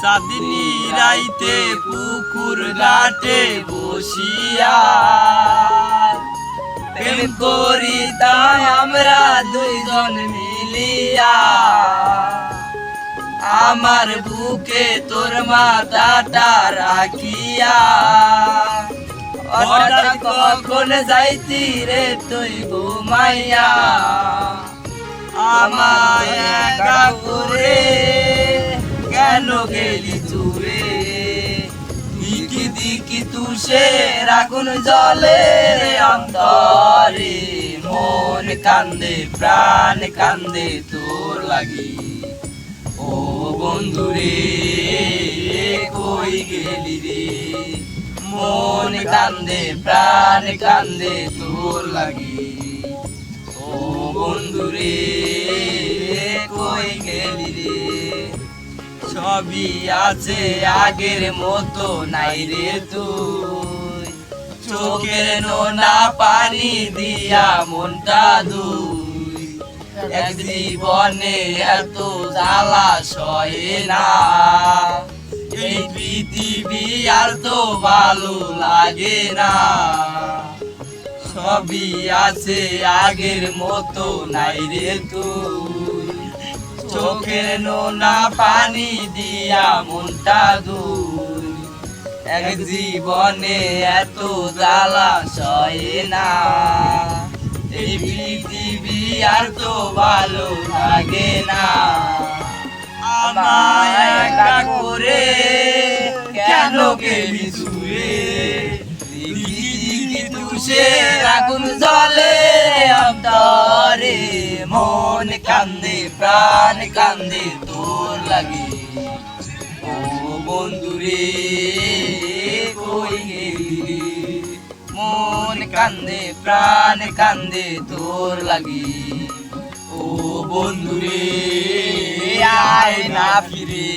সাদিনী রাইতে পুকুর ঘাটে বসিয়া। প্রেম করি তাই আমরা দুইজন মিলিয়া। আমার বুকে তোর মাথাটা রাখিয়া। হঠাৎ কখন যাইতি রে তুই ঘুমাইয়া। আমায় একা কেন গেলি চুরে দিকি দিকি তুষে রাগুন জলে অন্তরে। মন কান্দে, প্রাণ কান্দে তোর লাগি। ও বন্ধুরে, কই গেলি রে? মন কান্দে, প্রাণ কান্দে তোর লাগি। ও বন্ধুরে সবই আছে আগের মতো নাই রে তুই। চোখের নোনা পানি দিয়া মনটা দুই। এক জীবনে এত জ্বালা সয়ে না। এই পৃথিবী আর তো ভালো লাগে না। সবই আছে আগের মতো নাই রে তুই। চোখের নোনা পানি দিয়া মনটা দুই। এক জীবনে এত জ্বালা সয়ে না। এই পৃথিবী আর তো ভালো লাগে না। আমায় একা করে কেন সুরে দিকি তুষে আগুন জলে অন্তরে মন কান্দে, প্রাণ কান্দে, তোর লাগে। ও বন্ধুরে, কই গেলি? মন কান্দে, প্রাণ কান্দে, তোর লাগি। ও বন্ধুরে, আয় না ফিরে।